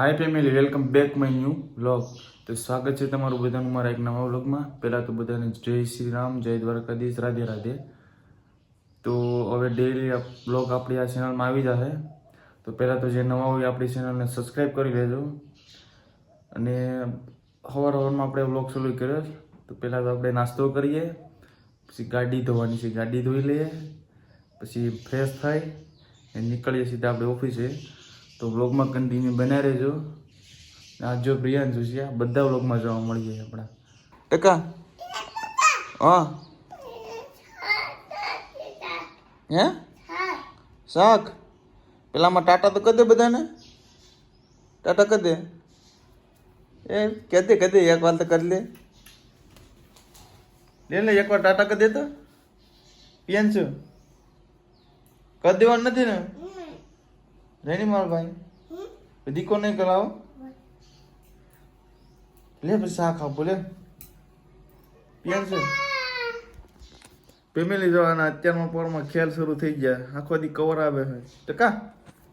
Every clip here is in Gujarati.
Hi family welcome back my new vlog તો સ્વાગત છે તમારું બધાનું મારા એક નવા વ્લોગમાં પહેલાં તો બધાને જય શ્રી રામ, જય દ્વારકાધીશ, રાધે રાધે. તો હવે ડેઈલી વ્લોગ આપણી આ ચેનલમાં આવી જશે તો પહેલાં તો જે નવા હોય આપણી ચેનલને સબસ્ક્રાઈબ કરી લેજો. અને હવાર હવારમાં આપણે વ્લોગ શરૂ કર્યો તો પહેલાં તો આપણે નાસ્તો કરીએ, પછી ગાડી ધોવાની છે. ગાડી ધોઈ લઈએ, પછી ફ્રેશ થાય અને નીકળીએ સીધા આપણે ઓફિસે તો વ્લોગમાં કન્ટિન્યુ બનાવી રહેજો. આ જો પ્રિયાન જોશિયા બધા વ્લોગમાં જોવા મળીએ આપણા. ટકા હા. હે? શાક? પેલામાં ટાટા તો કદે બધાને? ટાટા કદે? એ કદે કદે એક વાર તો કરી લે. લે લે, એક વાર ટાટા કદે તો. પ્રિયાંશુ કરી દેવાનું નથી ને? રેડી મારો ભાઈ? દીકો નહીં કરાવો? લે પછી શાક આપો લે. પીએમ છે? ફેમિલી જવાના અત્યારમાં પોરમાં ખેલ શરૂ થઈ ગયા. આખો દી કવર આવે છે. ટકા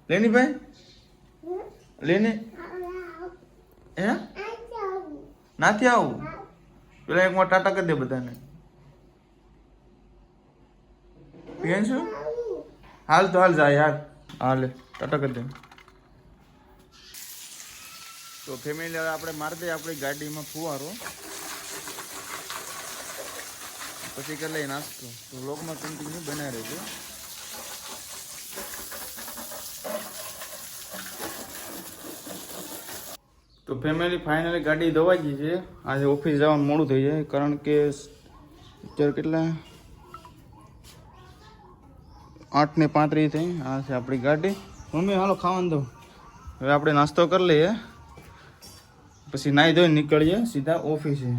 લેની ભાઈ? લેની? હે? નાથી આવું? પેલા એક વાર ટાટા કરી દે બધાને. પીએમ છું? હાલ તો હાલ જાય હાલ. હાલ. ટાટા કરી દે. તો ફેમિલી હવે આપણે મારી દઈએ આપણી ગાડીમાં ફુવારો. પછી કરી લઈ નાસ્તો. તો લોકમાં કન્ટિન્યુ બનાવી રહેજો. તો ફેમિલી ફાઇનલી ગાડી ધોવાઈ ગઈ છે. આજે ઓફિસ જવાનું મોડું થઈ જાય કારણ કે અત્યારે કેટલા? આઠ ને પાંત્રીસ થઈ. આ છે આપણી ગાડી. મમ્મી, હાલો ખાવાનું દો હવે આપણે નાસ્તો કરી લઈએ. પછી નાહી ધોઈને નીકળીએ, સીધા ઓફિસે.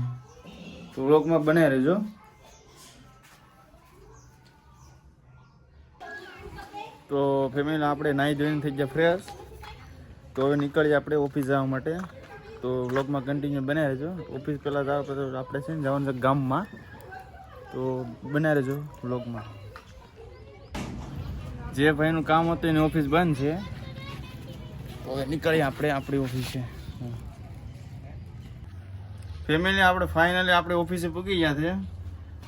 તો વ્લોગમાં બને રહેજો. તો ફેમિલી, આપણે નાહી ધોઈને થઈ ગયા ફ્રેશ તો હવે નીકળીએ આપણે ઓફિસ જવા માટે. તો વ્લોગમાં કન્ટિન્યુ બનાવી રહેજો. ઓફિસ પહેલાં જાવ આપણે છે ને જવાનું છે ગામમાં. તો બનાવી રહેજો વ્લોગમાં. જે ભાઈનું કામ હતું એની ઓફિસ બંધ છે. તો હવે નીકળીએ આપણે, આપણી ઓફિસે ફેમિલી આપણે ફાઇનલી આપણે ઓફિસે પૂગી ગયા છે.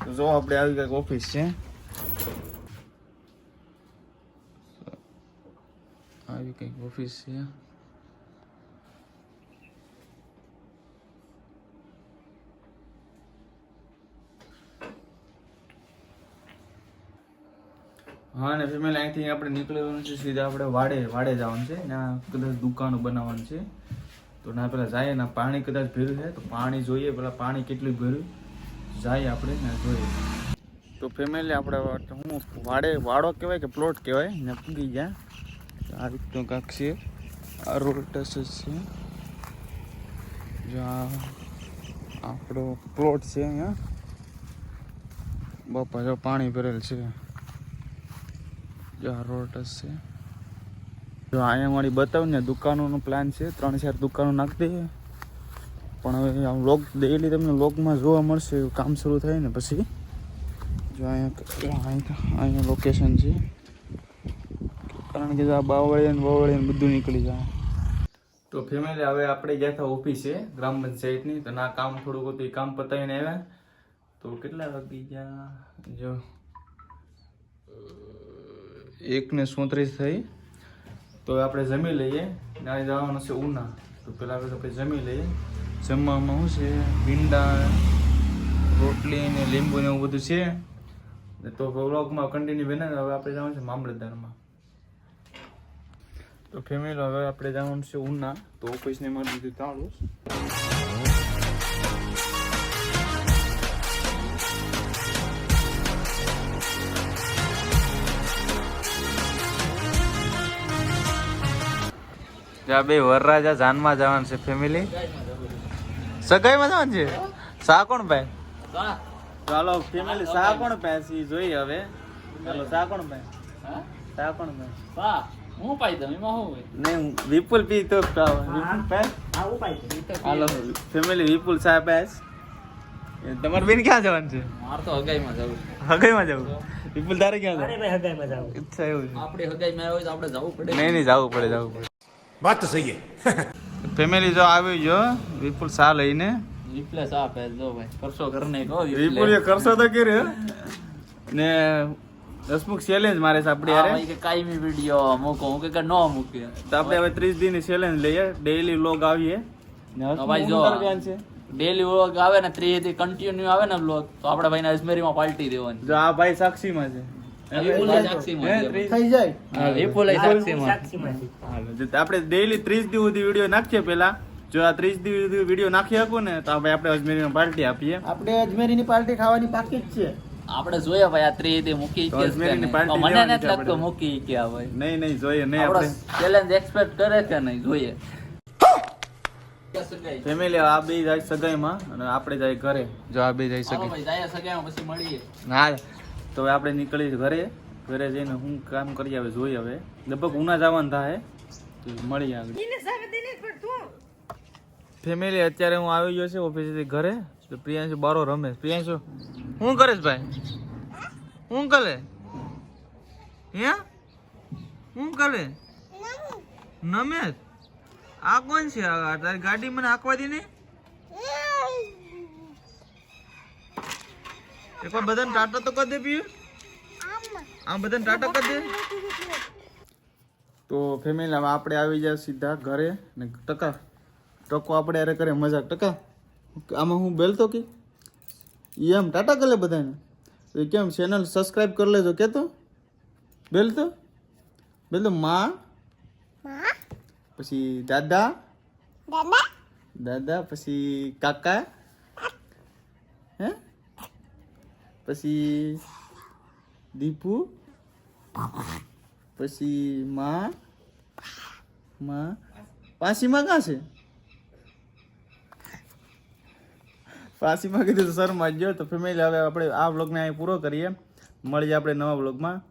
તો જો આપણે આવી કંઈક ઓફિસ છે. આવી કંઈક ઓફિસ છે. હા ને ફેમિલી અહીંથી આપણે નીકળવાનું છે, સીધા આપણે વાડે વાડે જવાનું છે. ત્યાં કદાચ દુકાનો બનાવવાનું છે. તો ના, પેલા જાય ના પાણી કદાચ ભર્યું છે, તો પાણી જોઈએ, પેલા પાણી કેટલું ભર્યું. જાય આપણે ને જોઈએ. તો ફેમિલી, આપણે હું વાડે, વાડો કહેવાય કે પ્લોટ કહેવાય? ને પૂગી ગયા. આ રીતનું કાંક છે. આ રોડ ટચ છે. જો આપણો પ્લોટ છે અહીંયા. બાપા, જો પાણી ભરેલ છે. જો રોડ છે જો અહીંયા મારી બતાવું ને, દુકાનોનો પ્લાન છે. ત્રણ ચાર દુકાનો નાખી દઈએ. પણ હવે આ લોક ડેઈલી તમને લોકમાં જોવા મળશે કામ શરૂ થાય ને પછી. જો અહીંયા અહીંયા લોકેશન છે. કારણ કે આ બાવળીએ ને બાવળીએ બધું નીકળી જાય. તો ફેમિલી હવે આપણે ગયા હતા ઓફિસે ગ્રામ પંચાયતની. તો ના, કામ થોડુંક હતું, એ કામ પતાવીને આવ્યા. તો કેટલા વાગી ગયા? જો એક ને સોત્રીસ થઈ. તો આપણે જમી લઈએ. નાની જવાનું છે ઉના. તો પહેલાં આપણે આપણે જમી લઈએ. જમવામાં શું છે? ભીંડા રોટલી ને લીંબુ ને એવું બધું છે. તો વ્લોગમાં કન્ટિન્યુ બને. હવે આપણે જવાનું છે મામલતદારમાં. તો ફેમિલી હવે આપણે જવાનું છે ઉના. તો ઓફિસને મારી દીધું તાળું. જ્યાં બે વરરાજા જાનમાં જવાનું છે ફેમિલી સગાઈમાં જવાનું છે? સા કોણ ભાઈ? ચાલો ફેમિલી સા કોણ પાસે જોઈએ હવે? ચાલો સા કોણ ભાઈ? સા કોણ ભાઈ? હું પાઈ દઉં? એમાં હું નહીં વિપુલ પી તો હાલો ફેમિલી વિપુલ સા પાસ તમારે બેન ક્યાં જવાનું છે? મારે તો હગાઈમાં જવું હગાઈમાં જવું? વિપુલ તારે ક્યાં જવું? ઈચ્છા એવું છે. આપણે હગાઈમાં હોય તો આપણે જવું પડે. નહીં નહીં જવું પડે જવું પડે. વાત તો સહી ફેમિલી જો આવી જો વિપુલ સા લઈને. રિપ્લેસ આપે જો ભાઈ કરશો કરને કહો વિપુલ. એ કરશો તો કે રે ને દસમુખ ચેલેન્જ મારે છે આપણે યાર કે કાયમી વિડિયો મૂકો. હું કે નો મૂકે તો આપણે હવે 30 દિન ચેલેન્જ લઈએ. ડેઈલી વ્લોગ આવીએ. ને ભાઈ જો ડેઈલી વ્લોગ આવે ને 30 થી કન્ટિન્યુ આવે ને વ્લોગ તો આપણે ભાઈને અજમેરીમાં પાર્ટી દેવાની. જો આ ભાઈ સાક્ષીમાં છે. આપણે ડેઈલી ત્રીસ દિવસ સુધી વીડિયો નાખીએ પેલા જો આ ત્રીસ દિવસ વીડિયો નાખી આપો ને તો ભાઈ આપણે અજમેરીમાં પાર્ટી આપીએ. આપણે અજમેરીની પાર્ટી ખાવાની બાકી જ છે. આપણે જોઈએ ભાઈ આ ત્રીજી મૂકી કે નહીં. મને નથી લાગતું મૂકી કે ભાઈ નહીં નહીં જોઈએ નહીં આપણે ચેલેન્જ એક્સપેક્ટ કરે કે નહીં જોઈએ. ફેમિલી આ બે જાય સગાઈમાં અને આપણે જાય ઘરે. જો આ બે જાય સગાઈ જાય સગાઈમાં પછી મળીએ. હા તો હવે આપણે નીકળી ઘરે. ઘરે જઈને હું કામ કરી આવે જોઈ હવે લગભગ ઉના જવાનું થાય. તો મળીએ આગળ ફેમિલી અત્યારે હું આવી ગયો છે ઓફિસેથી ઘરે. તો પ્રિયાંશુ બારો રમે. પ્રિયાંશુ શું કરે છે ભાઈ? શું કરે હે? શું કરે નમેશ આ કોણ છે? આ તારી ગાડી મને હાંકવા દીધી ને? એકવાર બધાને ટાટા તો કરી દે પીયું. આમ બધાને ટાટા કરી દે. તો ફેમિલી હવે આપણે આવી જાય સીધા ઘરે ને ટકા. ટકો આપણે અરે કરે મજાક. ટકા આમાં હું બેલતો કે? એમ ટાટા કરે બધાને? એ કેમ ચેનલ સબસ્ક્રાઈબ કરી લેજો કહેતો બેલતો? બેલતો માં? પછી દાદા? દાદા પછી કાકા હે પછી દીપુ પછી માં માં પાસીમાં ક્યાં છે પાસીમાં કીધું શર્મા જ ગયો તો ફેમિલી હવે આપણે આ વ્લોગને અહીં પૂરો કરીએ મળીએ આપણે નવા વ્લોગમાં